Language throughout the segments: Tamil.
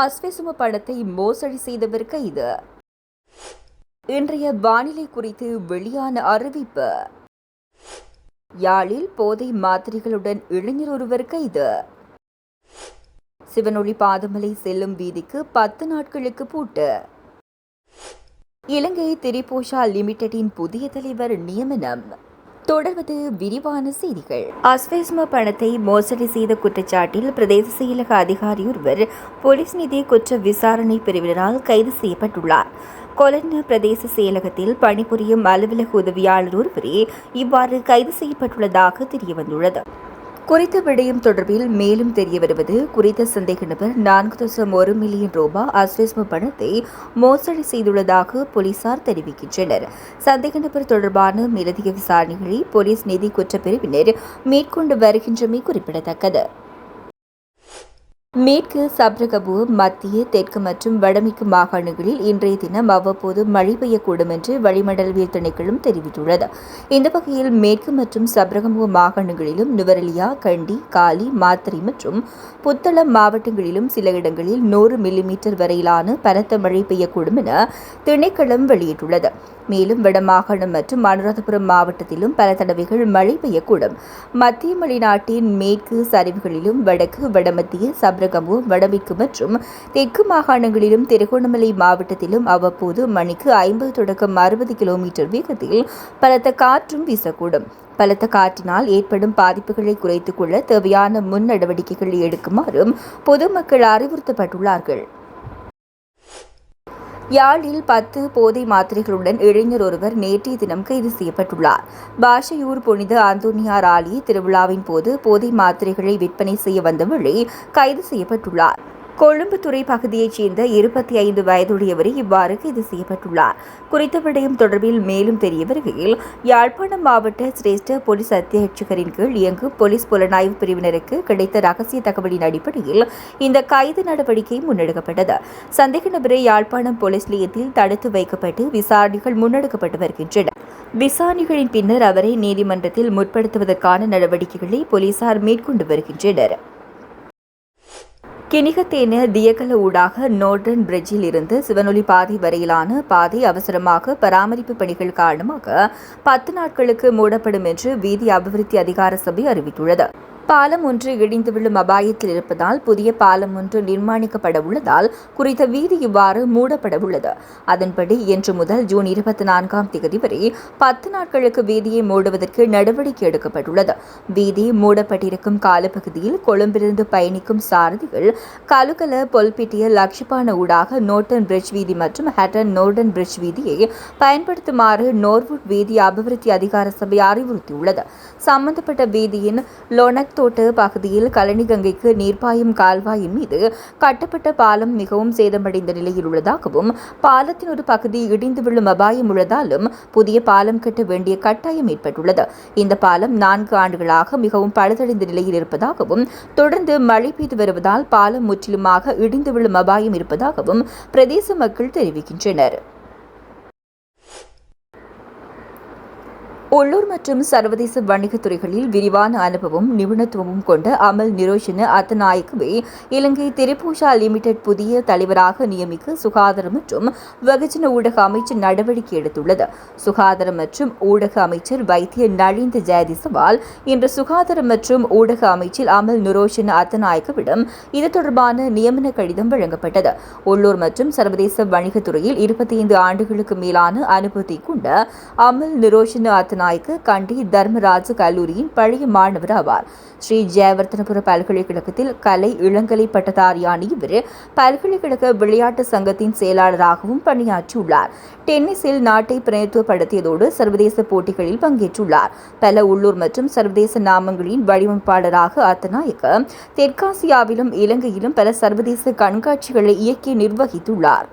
அஸ்வெசும படத்தை மோசடி செய்தவர் கைது இன்றைய வானிலை குறித்து வெளியான அறிவிப்பு. யாழில் போதை மாத்திரைகளுடன் இளைஞர் ஒருவர் கைது சிவனொளி பாதமலை செல்லும் வீதிக்கு பத்து நாட்களுக்கு பூட்டு. இலங்கை திரிபோஷா லிமிடெடின் புதிய தலைவர் நியமனம். தொடர்வது விரிவான செய்திகள். அஸ்வேஸ்ம பணத்தை மோசடி செய்த குற்றச்சாட்டில் பிரதேச செயலக அதிகாரி ஒருவர் போலீஸ் நிதி குற்ற விசாரணை பிரிவினரால் கைது செய்யப்பட்டுள்ளார். கொலன்ன பிரதேச செயலகத்தில் பணிபுரியும் அலுவலக உதவியாளர் ஒருவரே இவ்வாறு கைது செய்யப்பட்டுள்ளதாக தெரியவந்துள்ளது. குறித்த விடயம் தொடர்பில் மேலும் தெரிய வருவது குறித்த சந்தேக நபர் நான்கு தசம் ஒரு மில்லியன் ரூபாய் அஸ்வஸ்ம பணத்தை மோசடி செய்துள்ளதாக போலீசார் தெரிவிக்கின்றனர். சந்தேக நபர் தொடர்பான மேலதிக விசாரணைகளை போலீஸ் நிதி குற்றப்பிரிவினர் மேற்கொண்டு வருகின்றமை குறிப்பிடத்தக்கது. மேற்கு சப்ரகபு மத்திய தெற்கு மற்றும் வடமேற்கு மாகாணங்களில் இன்றைய தினம் அவ்வப்போது மழை பெய்யக்கூடும் என்று வளிமண்டலவியல் திணைக்களம் தெரிவித்துள்ளது. இந்த வகையில் மேற்கு மற்றும் சப்ரகபு மாகாணங்களிலும் நுவரெலியா கண்டி காலி மாத்திரை மற்றும் புத்தளம் மாவட்டங்களிலும் சில இடங்களில் நூறு மில்லிமீட்டர் வரையிலான பலத்த மழை பெய்யக்கூடும் என திணைக்களம் வெளியிட்டுள்ளது. மேலும் வடமாகாணம் மற்றும் அனுராதபுரம் மாவட்டத்திலும் பல தடவைகள் மழை பெய்யக்கூடும். மத்திய மலைநாட்டின் மேற்கு சரிவுகளிலும் வடக்கு வடமத்திய சப்ரகமு வடமிற்கு மற்றும் தெற்கு மாகாணங்களிலும் திருகோணமலை மாவட்டத்திலும் அவ்வப்போது மணிக்கு ஐம்பது தொடக்கம் அறுபது கிலோமீட்டர் வேகத்தில் பலத்த காற்றும் வீசக்கூடும். பலத்த காற்றினால் ஏற்படும் பாதிப்புகளை குறைத்துக் கொள்ள தேவையான முன் நடவடிக்கைகளை எடுக்குமாறும் பொதுமக்கள் அறிவுறுத்தப்பட்டுள்ளார்கள். யாழில் பத்து போதை மாத்திரைகளுடன் இளைஞர் ஒருவர் நேற்றைய தினம் கைது செய்யப்பட்டுள்ளார். பாஷையூர் புனித அந்தோனியார் ஆலய திருவிழாவின் போது போதை மாத்திரைகளை விற்பனை செய்ய வந்தவழி கைது செய்யப்பட்டுள்ளார். கொழும்புத்துறை பகுதியைச் சேர்ந்த இருபத்தி ஐந்து வயதுடையவரை இவ்வாறு கைது செய்யப்பட்டுள்ளார். குறித்த விடயம் தொடர்பில் மேலும் தெரிய வருகையில் யாழ்ப்பாணம் மாவட்ட சிரேஷ்ட போலீஸ் அத்தியட்சகரின் கீழ் இயங்கும் போலீஸ் புலனாய்வு பிரிவினருக்கு கிடைத்த ரகசிய தகவலின் அடிப்படையில் இந்த கைது நடவடிக்கை முன்னெடுக்கப்பட்டது. சந்தேக நபரை யாழ்ப்பாணம் போலீஸ் நிலையத்தில் தடுத்து வைக்கப்பட்டு விசாரணைகள் முன்னெடுக்கப்பட்டு வருகின்றன. விசாரணைகளின் பின்னர் அவரை நீதிமன்றத்தில் முற்படுத்துவதற்கான நடவடிக்கைகளை போலீசார் மேற்கொண்டு வருகின்றனர். கிணிகத்தேன தியகல ஊடாக நோர்டன் பிரிட்ஜில் இருந்து சிவனொலி பாதை வரையிலான பாதை அவசரமாக பராமரிப்பு பணிகள் காரணமாக பத்து நாட்களுக்கு மூடப்படும் என்று வீதி அபிவிருத்தி அதிகார சபை அறிவித்துள்ளது. பாலம் ஒன்று இடிந்து விழும் அபாயத்தில் இருப்பதால் புதிய பாலம் ஒன்று நிர்மாணிக்கப்பட உள்ளதால் குறித்த வீதி இவ்வாறு மூடப்பட உள்ளது. அதன்படி இன்று முதல் ஜூன் இருபத்தி நான்காம் தேதி வரை பத்து நாட்களுக்கு வீதியை மூடுவதற்கு நடவடிக்கை எடுக்கப்பட்டுள்ளது. வீதி மூடப்பட்டிருக்கும் காலப்பகுதியில் கொழும்பிலிருந்து பயணிக்கும் சாரதிகள் கலுகல பொல்பிட்டிய லக்ஷிபான ஊடாக நோட்டன் பிரிட்ஜ் வீதி மற்றும் ஹட்டன் நோர்டன் பிரிட்ஜ் வீதியை பயன்படுத்துமாறு நோர்வுட் வீதி அபிவிருத்தி அதிகார சபை அறிவுறுத்தியுள்ளது. சம்பந்தப்பட்ட வீதியின் லோனக் தோட்ட பகுதியில் கழனி கங்கைக்கு நீர்ப்பாயும் கால்வாயின் மீது கட்டப்பட்ட பாலம் மிகவும் சேதமடைந்த நிலையில் உள்ளதாகவும் பாலத்தின் ஒரு பகுதி இடிந்து விழும் அபாயம் உள்ளதாலும் புதிய பாலம் கட்ட வேண்டிய கட்டாயம் ஏற்பட்டுள்ளது. இந்த பாலம் நான்கு ஆண்டுகளாக மிகவும் பழுதடைந்த நிலையில் இருப்பதாகவும் தொடர்ந்து மழை பெய்து வருவதால் பாலம் முற்றிலுமாக இடிந்து விழும் அபாயம் இருப்பதாகவும் பிரதேச மக்கள் தெரிவிக்கின்றனர். உள்ளூர் மற்றும் சர்வதேச வணிகத் துறைகளில் விரிவான அனுபவம் நிபுணத்துவமும் கொண்ட அமல் நிரோஷன அத்தநாயக்கவே இலங்கை திரிபூஷா லிமிடெட் புதிய தலைவராக நியமிக்க சுகாதாரம் மற்றும் வெகுஜன ஊடக அமைச்சர் நடவடிக்கை எடுத்துள்ளது. சுகாதாரம் மற்றும் ஊடக அமைச்சர் வைத்திய நளிந்த ஜெயதிசவால் இன்று சுகாதாரம் மற்றும் ஊடக அமைச்சர் அமல் நிரோஷன அத்தநாயக்கவிடம் இது தொடர்பான நியமன கடிதம் வழங்கப்பட்டது. உள்ளூர் மற்றும் சர்வதேச வணிகத் துறையில் இருபத்தி ஐந்து ஆண்டுகளுக்கு மேலான அனுபவத்தை கொண்ட அமல் நிரோஷன நாயக்கு கண்டி தர்மராஜ கல்லூரியின் பழைய மாணவர் ஆவார். ஸ்ரீ ஜெயவர்த்தனபுர பல்கலைக்கழகத்தில் கலை இளங்கலை பட்டதாரியான இவர் பல்கலைக்கழக விளையாட்டு சங்கத்தின் செயலாளராகவும் பணியாற்றியுள்ளார். டென்னிஸில் நாட்டை பிரதித்துவப்படுத்தியதோடு சர்வதேச போட்டிகளில் பங்கேற்றுள்ளார். பல உள்ளூர் மற்றும் சர்வதேச நாமங்களின் வடிவமைப்பாளராக அத்தநாயக்க தெற்காசியாவிலும் இலங்கையிலும் பல சர்வதேச கண்காட்சிகளை இயக்கி நிர்வகித்துள்ளார்.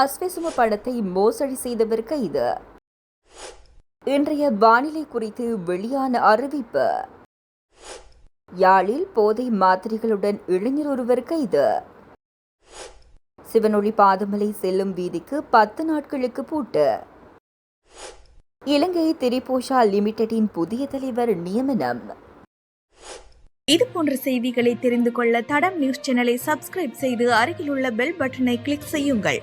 அஸ்வசும படத்தை மோசடி செய்தவர் கைது. இன்றைய வானிலை குறித்து வெளியான அறிவிப்பு. யாழில் போதை மாத்திரைகளுடன் இளைஞர் ஒருவர் கைது. சிவனொளி பாதமலை செல்லும் வீதிக்கு பத்து நாட்களுக்கு பூட்டு. இலங்கை திரிபோஷா லிமிடெடின் புதிய தலைவர் நியமனம். இது போன்ற செய்திகளை தெரிந்து கொள்ள தடம் நியூஸ் சேனலை சப்ஸ்கிரைப் செய்து அருகிலுள்ள பெல் பட்டனை கிளிக் செய்யுங்கள்.